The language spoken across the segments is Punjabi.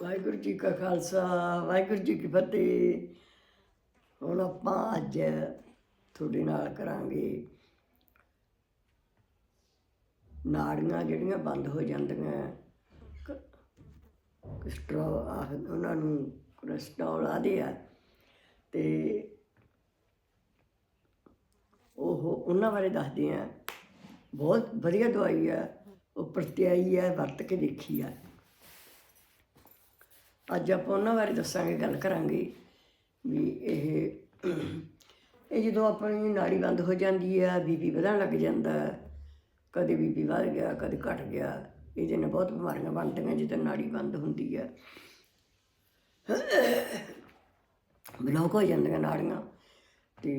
ਵਾਹਿਗੁਰੂ ਜੀ ਕਾ ਖਾਲਸਾ, ਵਾਹਿਗੁਰੂ ਜੀ ਕੀ ਫਤਿਹ। ਹੁਣ ਆਪਾਂ ਅੱਜ ਤੁਹਾਡੇ ਨਾਲ ਕਰਾਂਗੇ ਨਾੜੀਆਂ ਜਿਹੜੀਆਂ ਬੰਦ ਹੋ ਜਾਂਦੀਆਂ ਕੋਲੇਸਟ੍ਰੋਲ ਆਹ ਉਹਨਾਂ ਨੂੰ ਕੋਲੇਸਟ੍ਰੋਲ ਆਦੇ ਆ ਤੇ ਉਹ ਉਹਨਾਂ ਬਾਰੇ ਦੱਸਦੇ ਆ। ਬਹੁਤ ਵਧੀਆ ਦਵਾਈ ਆ, ਉਹ ਪ੍ਰਤਿਆਈ ਹੈ ਵਰਤ ਕੇ ਦੇਖੀ ਆ। ਅੱਜ ਆਪਾਂ ਉਹਨਾਂ ਬਾਰੇ ਦੱਸਾਂਗੇ, ਗੱਲ ਕਰਾਂਗੇ ਵੀ ਇਹ ਇਹ ਜਦੋਂ ਆਪਣੀ ਨਾੜੀ ਬੰਦ ਹੋ ਜਾਂਦੀ ਹੈ ਬੀਪੀ ਵਧਣ ਲੱਗ ਜਾਂਦਾ, ਕਦੇ ਬੀਪੀ ਵਧ ਗਿਆ, ਕਦੇ ਘਟ ਗਿਆ, ਇਹਦੇ ਨਾਲ ਬਹੁਤ ਬਿਮਾਰੀਆਂ ਬਣਦੀਆਂ ਜਦੋਂ ਨਾੜੀ ਬੰਦ ਹੁੰਦੀ ਹੈ ਬਲੌਕ ਹੋ ਜਾਂਦੀਆਂ ਨਾੜੀਆਂ ਤੇ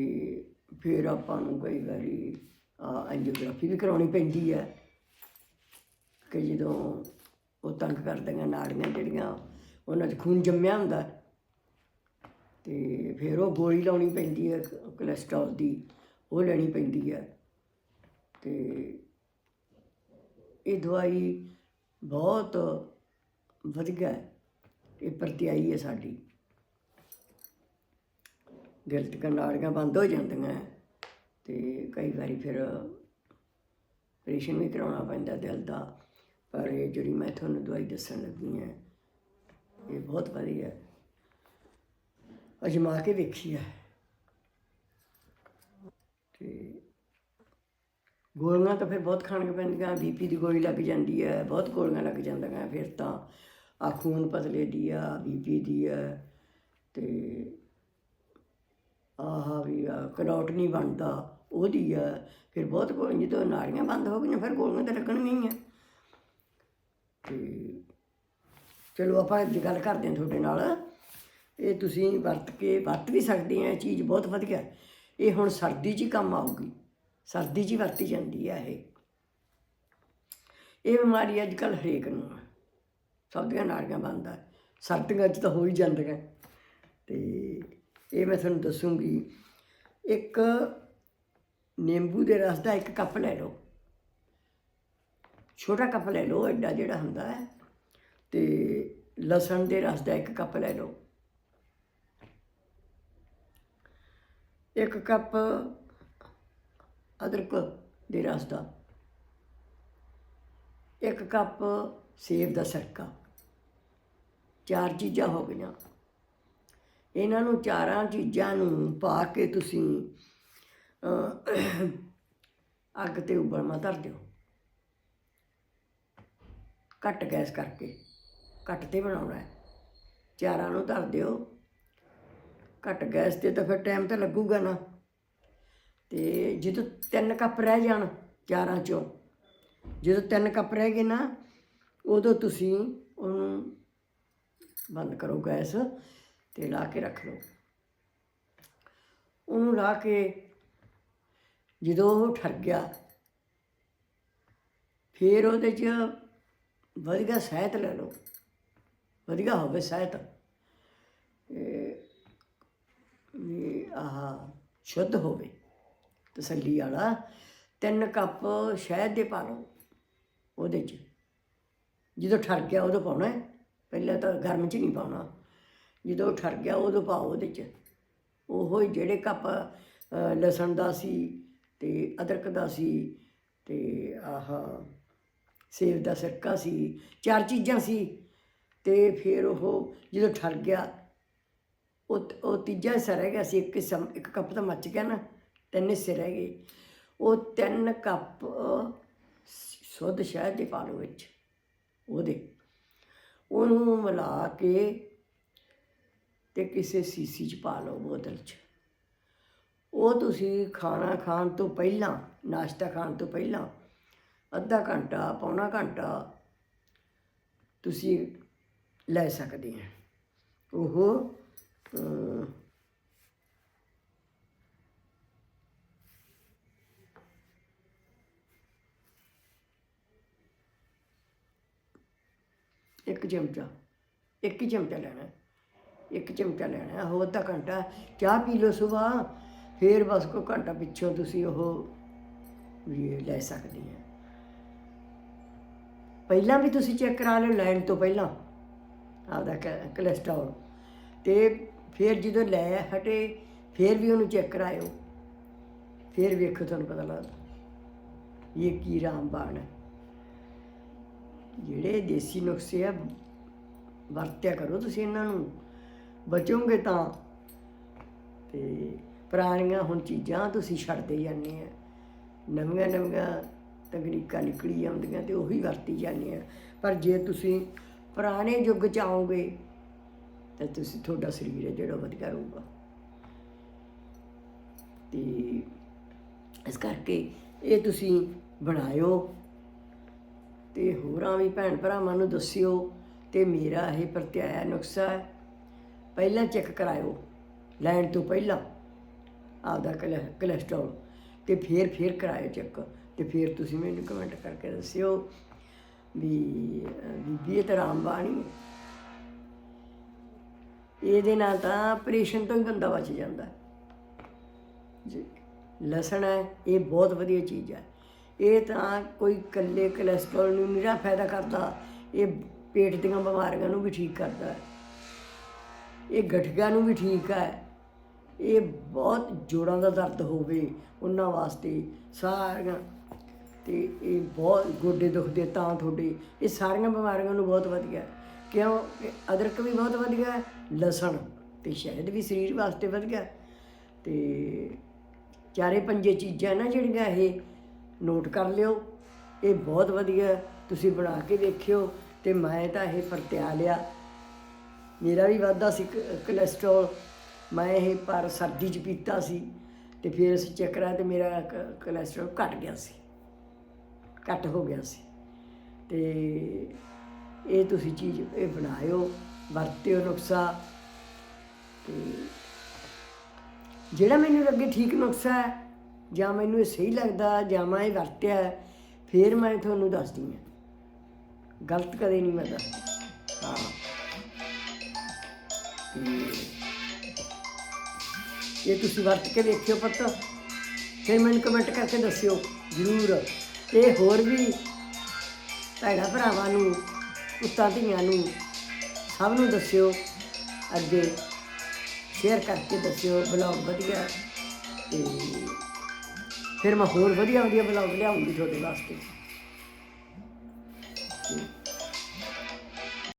ਫਿਰ ਆਪਾਂ ਨੂੰ ਕਈ ਵਾਰੀ ਐਂਜੀਓਗ੍ਰਾਫੀ ਵੀ ਕਰਾਉਣੀ ਪੈਂਦੀ ਹੈ ਕਿ ਜਦੋਂ ਉਹ ਤੰਗ ਕਰਦੀਆਂ ਨਾੜੀਆਂ ਜਿਹੜੀਆਂ ਉਹਨਾਂ 'ਚ ਖੂਨ ਜੰਮਿਆ ਹੁੰਦਾ ਅਤੇ ਫਿਰ ਉਹ ਗੋਲੀ ਲਾਉਣੀ ਪੈਂਦੀ ਹੈ ਕ- ਦੀ, ਉਹ ਲੈਣੀ ਪੈਂਦੀ ਹੈ। ਅਤੇ ਇਹ ਦਵਾਈ ਬਹੁਤ ਵਧੀਆ ਹੈ। ਇਹ ਪ੍ਰਤਿਆਈ ਹੈ ਸਾਡੀ। ਦਿਲ ਦੀਆਂ ਨਾੜੀਆਂ ਬੰਦ ਹੋ ਜਾਂਦੀਆਂ ਹੈ। ਤੇ ਕਈ ਵਾਰੀ ਫਿਰ ਆਪਰੇਸ਼ਨ ਵੀ ਕਰਾਉਣਾ ਪੈਂਦਾ ਦਿਲ ਦਾ। ਪਰ ਇਹ ਜਿਹੜੀ ਮੈਂ ਤੁਹਾਨੂੰ ਦਵਾਈ ਦੱਸਣ ਲੱਗੀ ਹਾਂ ਇਹ ਬਹੁਤ ਵਧੀਆ ਅਜਮਾ ਕੇ ਵੇਖੀ ਹੈ। ਤੇ ਗੋਲੀਆਂ ਤਾਂ ਫਿਰ ਬਹੁਤ ਖਾਣੀਆਂ ਪੈਂਦੀਆਂ, ਬੀਪੀ ਦੀ ਗੋਲੀ ਲੱਗ ਜਾਂਦੀ ਹੈ, ਬਹੁਤ ਗੋਲੀਆਂ ਲੱਗ ਜਾਂਦੀਆਂ ਫਿਰ ਤਾਂ। ਆ ਖੂਨ ਪਤਲੇ ਦੀ ਆ, ਬੀਪੀ ਦੀ ਆ, ਤੇ ਆਹ ਵੀ ਆ ਕਲੌਟ ਨਹੀਂ ਬਣਦਾ, ਉਹਦੀ ਆ। ਫਿਰ ਬਹੁਤ ਗੋਲੀਆਂ ਜਦੋਂ ਨਾੜੀਆਂ ਬੰਦ ਹੋ ਗਈਆਂ, ਫਿਰ ਗੋਲੀਆਂ ਤਾਂ ਲੱਗਣਗੀਆਂ ਹੀ ਆ। ਤੇ ਚਲੋ ਆਪਾਂ ਅੱਜ ਗੱਲ ਕਰਦੇ ਹਾਂ ਤੁਹਾਡੇ ਨਾਲ। ਇਹ ਤੁਸੀਂ ਵਰਤ ਕੇ ਵਰਤ ਵੀ ਸਕਦੇ ਆ, ਇਹ ਚੀਜ਼ ਬਹੁਤ ਵਧੀਆ। ਇਹ ਹੁਣ ਸਰਦੀ 'ਚ ਹੀ ਕੰਮ ਆਊਗੀ। ਸਰਦੀ 'ਚ ਹੀ ਵਰਤੀ ਜਾਂਦੀ ਹੈ ਇਹ। ਇਹ ਬਿਮਾਰੀ ਅੱਜ ਕੱਲ੍ਹ ਹਰੇਕ ਨੂੰ ਹੈ ਸਭ ਦੀਆਂ ਨਾੜੀਆਂ ਬੰਦ ਹੈ ਸਰਦੀਆਂ 'ਚ ਤਾਂ ਹੋ ਹੀ ਜਾਂਦੀਆਂ। ਤੇ ਇਹ ਮੈਂ ਤੁਹਾਨੂੰ ਦੱਸੂਗੀ, ਇੱਕ ਨਿੰਬੂ ਦੇ ਰਸ ਦਾ ਇੱਕ ਕੱਪ ਲੈ ਲਓ। ਛੋਟਾ ਕੱਪ ਲੈ ਲਓ, ਐਡਾ ਜਿਹੜਾ ਹੁੰਦਾ ਹੈ। ਤੇ ਲਸਣ ਦੇ ਰਸ ਦਾ ਇੱਕ ਕੱਪ ਲੈ ਲਓ। ਇੱਕ ਕੱਪ ਅਦਰਕ ਦੇ ਰਸ ਦਾ। ਇੱਕ ਕੱਪ ਸੇਬ ਦਾ ਸਿਰਕਾ ਚਾਰ ਚੀਜ਼ਾਂ ਹੋ ਗਈਆਂ। ਇਹਨਾਂ ਨੂੰ ਚਾਰਾਂ ਚੀਜ਼ਾਂ ਨੂੰ ਪਾ ਕੇ ਤੁਸੀਂ ਅੱਗ ਤੇ ਉਬਲਮਾ ਧਰ ਦਿਓ। ਘੱਟ ਗੈਸ ਕਰਕੇ। ਘੱਟ ਤੇ ਬਣਾਉਣਾ ਹੈ। ਚਾਰਾਂ ਨੂੰ ਧਰ ਦਿਓ। ਘੱਟ ਗੈਸ ਤੇ ਤਾਂ ਫਿਰ ਟਾਈਮ ਤਾਂ ਲੱਗੂਗਾ ਨਾ। ਤੇ ਜਦੋਂ ਤਿੰਨ ਕੱਪ ਰਹਿ ਜਾਣ ਚਾਰਾਂ ਚੋਂ, ਜਦੋਂ ਤਿੰਨ ਕੱਪ ਰਹਿ ਗਏ ਨਾ, ਉਦੋਂ ਤੁਸੀਂ ਉਹਨੂੰ ਬੰਦ ਕਰੋ ਗੈਸ ਤੇ ਲਾ ਕੇ ਰੱਖ ਲਓ। ਉਹਨੂੰ ਲਾ ਕੇ ਜਦੋਂ ਉਹ ਠਰ ਗਿਆ, ਫਿਰ ਉਹਦੇ 'ਚ ਵਧੀਆ ਸਹਿਤ ਲੈ ਲਓ। ਵਧੀਆ ਹੋਵੇ ਸਹਿਤ ਇਹ ਵੀ ਆਹ ਸ਼ੁੱਧ ਹੋਵੇ। ਤਸੱਲੀ ਵਾਲਾ ਤਿੰਨ ਕੱਪ ਸ਼ਹਿਦ ਦੇ ਪਾ ਲਓ ਉਹਦੇ 'ਚ। ਜਦੋਂ ਠਰ ਗਿਆ ਉਦੋਂ ਪਾਉਣਾ ਹੈ। ਪਹਿਲਾਂ ਤਾਂ ਗਰਮ 'ਚ ਨਹੀਂ ਪਾਉਣਾ। ਜਦੋਂ ਠਰ ਗਿਆ ਉਦੋਂ ਪਾਓ ਉਹਦੇ 'ਚ। ਉਹੋ ਜਿਹੜੇ ਕੱਪ ਲਸਣ ਦਾ ਸੀ ਤੇ ਅਦਰਕ ਦਾ ਸੀ ਤੇ ਆਹ ਸੇਬ ਦਾ ਸਿਰਕਾ ਸੀ। ਚਾਰ ਚੀਜ਼ਾਂ ਸੀ। ਅਤੇ ਫਿਰ ਉਹ ਜਦੋਂ ਠਰ ਗਿਆ, ਉਹ ਉਹ ਤੀਜਾ ਹਿੱਸਾ ਰਹਿ ਗਿਆ ਸੀ, ਇੱਕ ਹਿੱਸਾ, ਇੱਕ ਕੱਪ ਤਾਂ ਮੱਚ ਗਿਆ ਨਾ, ਤਿੰਨ ਹਿੱਸੇ ਰਹਿ ਗਏ। ਉਹ ਤਿੰਨ ਕੱਪ, ਸੁੱਧ ਸ਼ਹਿਦ ਦੇ ਪਾ ਲਓ ਵਿੱਚ, ਉਹਦੇ। ਉਹਨੂੰ ਮਿਲਾ ਕੇ ਤੇ ਕਿਸੇ ਸੀਸੀ 'ਚ ਪਾ ਲਓ ਬੋਤਲ 'ਚ। ਉਹ ਤੁਸੀਂ ਖਾਣਾ ਖਾਣ ਤੋਂ ਪਹਿਲਾਂ, ਨਾਸ਼ਤਾ ਖਾਣ ਤੋਂ ਪਹਿਲਾਂ, ਅੱਧਾ ਘੰਟਾ, ਪੌਣਾ ਘੰਟਾ ਤੁਸੀਂ ਲੈ ਸਕਦੇ ਹਾਂ। ਉਹ ਇੱਕ ਚਮਚਾ ਇੱਕ ਹੀ ਚਮਚਾ ਲੈਣਾ ਇੱਕ ਚਮਚਾ ਲੈਣਾ ਹੈ, ਹੋਰ ਅੱਧਾ ਘੰਟਾ ਚਾਹ ਪੀ ਲਓ ਸਵੇਰ ਫੇਰ ਬਸ ਕੋ ਘੰਟਾ ਪਿੱਛੋਂ ਤੁਸੀਂ ਉਹ ਵੀ ਲੈ ਸਕਦੇ ਆ ਪਹਿਲਾਂ ਵੀ ਤੁਸੀਂ ਚੈੱਕ ਕਰਾ ਲਿਓ ਲੈਣ ਤੋਂ ਪਹਿਲਾਂ। ਆਪਦਾ ਕੈ ਕੋਲੇਸਟ੍ਰੋਲ ਤੇ ਫਿਰ ਜਦੋਂ ਲੈ ਹਟੇ, ਫਿਰ ਵੀ ਉਹਨੂੰ ਚੈੱਕ ਕਰਾਇਓ। ਫਿਰ ਵੇਖੋ ਤੁਹਾਨੂੰ ਪਤਾ ਲੱਗਦਾ ਇਹ ਕੀ ਰਾਮਬਾਣ ਹੈ। ਜਿਹੜੇ ਦੇਸੀ ਨੁਸਖੇ ਆ, ਵਰਤਿਆ ਕਰੋ ਤੁਸੀਂ ਇਹਨਾਂ ਨੂੰ। ਬਚੋਗੇ ਤਾਂ। ਤੇ ਪੁਰਾਣੀਆਂ ਹੁਣ ਚੀਜ਼ਾਂ ਤੁਸੀਂ ਛੱਡਦੇ ਜਾਂਦੇ ਆ। ਨਵੀਆਂ ਨਵੀਆਂ ਤਕਨੀਕਾਂ ਨਿਕਲੀ ਆਉਂਦੀਆਂ ਤੇ ਉਹੀ ਵਰਤੀ ਜਾਂਦੇ ਆ। ਪਰ ਜੇ ਤੁਸੀਂ ਪੁਰਾਣੇ ਯੁੱਗ ਚ ਆਓਗੇ ਤਾਂ ਤੁਸੀਂ ਤੁਹਾਡਾ ਸਰੀਰ ਹੈ ਜਿਹੜਾ ਵਧੀਆ ਰਹੂਗਾ। ਤੇ ਇਸ ਕਰਕੇ ਇਹ ਤੁਸੀਂ ਬਣਾਇਓ ਤੇ ਹੋਰਾਂ ਵੀ ਭੈਣ ਭਰਾਵਾਂ ਨੂੰ ਦੱਸਿਓ ਤੇ ਮੇਰਾ ਇਹ ਪ੍ਰਤਿਆਇਆ ਨੁਕਸਾ ਹੈ, ਪਹਿਲਾਂ ਚੈੱਕ ਕਰਾਇਓ, ਲੈਣ ਤੋਂ ਪਹਿਲਾਂ ਆਪਦਾ ਕੋਲੇ- ਕੋਲੇਸਟ੍ਰੋਲ ਤੇ ਫਿਰ ਫਿਰ ਕਰਾਇਓ ਚੈੱਕ ਤੇ ਫਿਰ ਤੁਸੀਂ ਮੈਨੂੰ ਕਮੈਂਟ ਕਰਕੇ ਦੱਸਿਓ ਵੀ ਬੀਬੀ ਇਹ ਤਾਂ ਰਾਮਬਾਣੀ ਹੈ। ਇਹਦੇ ਨਾਲ ਤਾਂ ਆਪਰੇਸ਼ਨ ਤੋਂ ਹੀ ਬੰਦਾ ਬਚ ਜਾਂਦਾ। ਜੀ ਲਸਣ ਹੈ, ਇਹ ਬਹੁਤ ਵਧੀਆ ਚੀਜ਼ ਹੈ। ਇਹ ਤਾਂ ਕੋਈ ਇਕੱਲੇ ਕੋਲੇਸਟ੍ਰੋਲ ਨੂੰ ਨਿਰਾ ਫਾਇਦਾ ਕਰਦਾ, ਇਹ ਪੇਟ ਦੀਆਂ ਬਿਮਾਰੀਆਂ ਨੂੰ ਵੀ ਠੀਕ ਕਰਦਾ ਹੈ। ਇਹ ਗਠੀਆ ਨੂੰ ਵੀ ਠੀਕ ਹੈ। ਇਹ ਬਹੁਤ ਜੋੜਾਂ ਦਾ ਦਰਦ ਹੋਵੇ, ਉਹਨਾਂ ਵਾਸਤੇ ਸਾਰੀਆਂ ਤੇ ਇਹ ਬਹੁਤ ਗੋਡੇ ਦੁਖਦੇ ਤਾਂ ਤੁਹਾਡੇ, ਇਹ ਸਾਰੀਆਂ ਬਿਮਾਰੀਆਂ ਨੂੰ ਬਹੁਤ ਵਧੀਆ ਕਿਉਂ ਇਹ ਅਦਰਕ ਵੀ ਬਹੁਤ ਵਧੀਆ ਹੈ ਲਸਣ ਤੇ ਸ਼ਹਿਦ ਵੀ ਸਰੀਰ ਵਾਸਤੇ ਵਧੀਆ ਹੈ। ਤੇ ਚਾਰੇ ਪੰਜੇ ਚੀਜ਼ਾਂ ਨਾ ਜਿਹੜੀਆਂ ਇਹ ਨੋਟ ਕਰ ਲਿਓ, ਇਹ ਬਹੁਤ ਵਧੀਆ ਹੈ। ਤੁਸੀਂ ਬਣਾ ਕੇ ਦੇਖਿਓ ਤੇ ਮੈਂ ਤਾਂ ਇਹ ਪਰਤਿਆ ਲਿਆ ਮੇਰਾ ਵੀ ਵਾਧਾ ਸੀ ਕ- ਕੋਲੇਸਟ੍ਰੋਲ ਮੈਂ ਇਹ ਪਰ ਸਰਦੀ 'ਚ ਪੀਤਾ ਸੀ ਤੇ ਫਿਰ ਅਸੀਂ ਚੈੱਕ ਤੇ ਮੇਰਾ ਕ- ਕੋਲੇਸਟ੍ਰੋਲ ਘਟ ਗਿਆ ਸੀ ਘੱਟ ਹੋ ਗਿਆ ਸੀ। ਤੇ ਇਹ ਤੁਸੀਂ ਚੀਜ਼ ਇਹ ਬਣਾਇਓ, ਵਰਤਿਓ ਨੁਕਸਾ। ਤੇ ਜਿਹੜਾ ਮੈਨੂੰ ਲੱਗੇ ਠੀਕ ਨੁਕਸਾ ਹੈ, ਜਾਂ ਮੈਨੂੰ ਇਹ ਸਹੀ ਲੱਗਦਾ, ਜਾਂ ਮੈਂ ਇਹ ਵਰਤਿਆ ਫਿਰ ਮੈਂ ਤੁਹਾਨੂੰ ਦੱਸਦੀ ਹਾਂ। ਗਲਤ ਕਦੇ ਨਹੀਂ ਮੈਂ ਦੱਸਦੀ। ਹਾਂ। ਤੇ ਇਹ ਤੁਸੀਂ ਵਰਤ ਕੇ ਦੇਖਿਓ ਪੁੱਤ। ਫਿਰ ਮੈਨੂੰ ਕਮੈਂਟ ਕਰਕੇ ਦੱਸਿਓ। ਜ਼ਰੂਰ। ਤੇ ਹੋਰ ਵੀ ਭੈਣਾਂ ਭਰਾਵਾਂ ਨੂੰ, ਪੁੱਤਾਂ ਧੀਆਂ ਨੂੰ ਸਭ ਨੂੰ ਦੱਸਿਓ, ਅੱਗੇ ਸ਼ੇਅਰ ਕਰਕੇ ਦੱਸਿਓ ਬਲੌਗ ਵਧੀਆ ਤੇ ਫਿਰ ਮੈਂ ਹੋਰ ਵਧੀਆ ਵਧੀਆ ਬਲੌਗ ਲਿਆਉਂਗੀ ਤੁਹਾਡੇ ਵਾਸਤੇ।